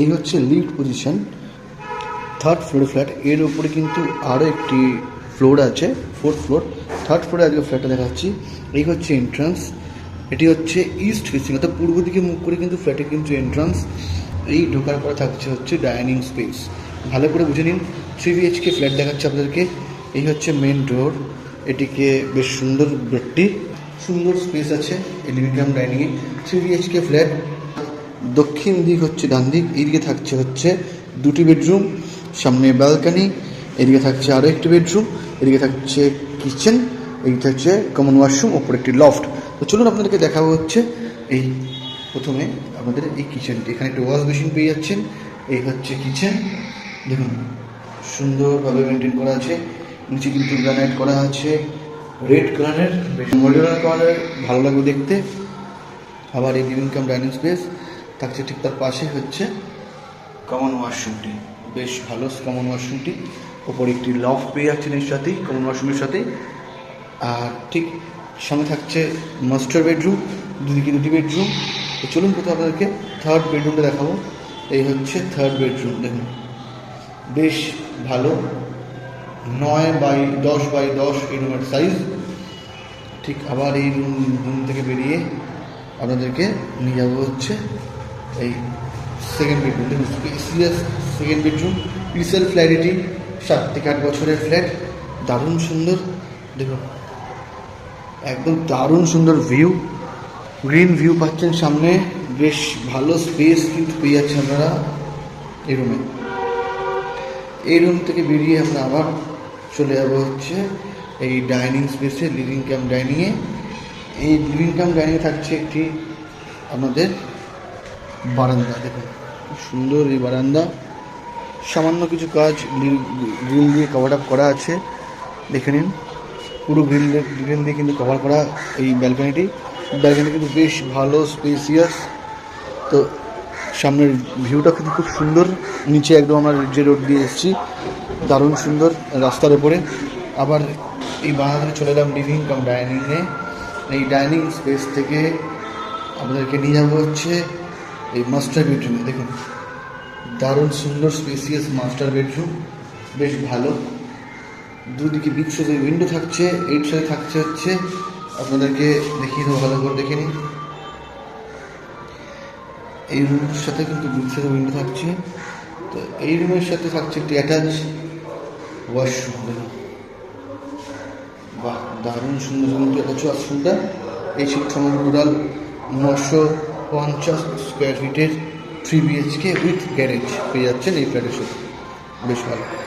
এই হচ্ছে lift position third floor flat এর উপরে কিন্তু আরও একটি ফ্লোর আছে ফোর্থ ফ্লোর থার্ড ফ্লোরে আজকে ফ্ল্যাটটা দেখাচ্ছি, এই হচ্ছে এন্ট্রান্স এটি হচ্ছে ইস্ট ফেসিং অর্থাৎ পূর্ব দিকে মুখ করে কিন্তু ফ্ল্যাটে কিন্তু এন্ট্রান্স এই ঢোকার পরে থাকছে হচ্ছে ডাইনিং স্পেস ভালো করে বুঝে নিন থ্রি বিএইচকে ফ্ল্যাট দেখাচ্ছে আপনাদেরকে, এই হচ্ছে মেন ডোর এটিকে বেশ সুন্দর বেডটি সুন্দর স্পেস আছে, এই রুম ডাইনিংয়ে থ্রি বিএইচকে ফ্ল্যাট দক্ষিণ দিক হচ্ছে ডান দিক এইদিকে থাকছে হচ্ছে দুটি বেডরুম, সামনে ব্যালকানি, এদিকে থাকছে আরও একটি বেডরুম, এদিকে থাকছে কিচেন, এদিকে থাকছে কমন ওয়াশরুম, ওপর একটি লফট। তো চলুন আপনাদেরকে দেখাবো হচ্ছে এই প্রথমে আপনাদের এই কিচেনটি। এখানে একটা ওয়াশ মেশিন পেয়ে যাচ্ছেন, এই হচ্ছে কিচেন। দেখুন, সুন্দরভাবে মেনটেন করা আছে, নিচে কিন্তু গ্রানাইট করা আছে, রেড কালারের, বেশ কালারের, ভালো লাগবে দেখতে। আবার এই লিভিং কাম ডাইনিং স্পেস থাকছে ঠিক তার পাশে হচ্ছে। কমন ওয়াশরুমটি বেশ ভালো কমন ওয়াশরুমটি ওপরে একটি লফ পেয়ে যাচ্ছেন এর সাথেই কমন ওয়াশরুমের সাথে। আর ঠিক সামনে থাকছে মাস্টার বেডরুম দুদিকে দুটি বেডরুম তো চলুন কোথাও আপনাদেরকে থার্ড বেডরুমটা দেখাবো। এই হচ্ছে থার্ড বেডরুম দেখুন। বেশ ভালো। নয় বাই দশ বাই দশ এই রুমের সাইজ ঠিক আবার এই রুম রুম থেকে বেরিয়ে আপনাদেরকে নিয়ে যাব হচ্ছে এই সেকেন্ড বেডরুম দেখুন সেকেন্ড বেডরুম পিসেল ফ্ল্যাট এটি, সাত থেকে আট বছরের ফ্ল্যাট দারুণ সুন্দর, দেখুন, একদম দারুণ সুন্দর ভিউ গ্রিন ভিউ পাচ্ছেন সামনে, বেশ ভালো স্পেস কিন্তু পেয়ে যাচ্ছেন আপনারা এই রুমে এই রুম থেকে বেরিয়ে আমরা আবার চলে যাব হচ্ছে এই ডাইনিং স্পেসে লিভিং ক্যাম্প ডাইনিংয়ে এই লিভিং ক্যাম্প ডাইনিংয়ে থাকছে একটি আমাদের বারান্দা, দেখুন। সুন্দর এই বারান্দা। সামান্য কিছু কাজ গ্রিল দিয়ে কভার আপ করা আছে। দেখে নিন। পুরো গ্রিল গ্রিল দিয়ে কিন্তু কভার করা এই ব্যালকনিটি ব্যালকনি কিন্তু বেশ ভালো স্পেসিয়াস তো সামনের ভিউটা কিন্তু খুব সুন্দর। নিচে একদম আমরা যে রোড দিয়ে এসেছি, দারুণ সুন্দর রাস্তার উপরে। আবার এই বারান্দাতে চলে এলাম লিভিং কাম ডাইনিংয়ে এই ডাইনিং স্পেস থেকে আপনাদেরকে নিয়ে যাব হচ্ছে এই মাস্টার বেডরুমে দেখুন। দারুণ সুন্দর স্পেসিয়াস মাস্টার বেডরুম বেশ ভালো। দুদিকে বিগ সাইজের উইন্ডো থাকছে এইট সাইডে থাকছে হচ্ছে, আপনাদেরকে দেখিয়ে দেবো, ভালো করে দেখে নিন। এই রুমের সাথে কিন্তু বিগ সাইজের উইন্ডো থাকছে। তো এই রুমের সাথে থাকছে একটি অ্যাটাচ ওয়াশরুম দেখুন। বাহ, দারুণ সুন্দর কিন্তু অ্যাটাচ ওয়াশরুমটা এই ছিল টোটাল নশো পঞ্চাশ স্কোয়ার ফিটের থ্রি বিএইচকে উইথ গ্যারেজ পেয়ে যাচ্ছেন এই ফ্ল্যাটের সাথে। বেশ ভালো।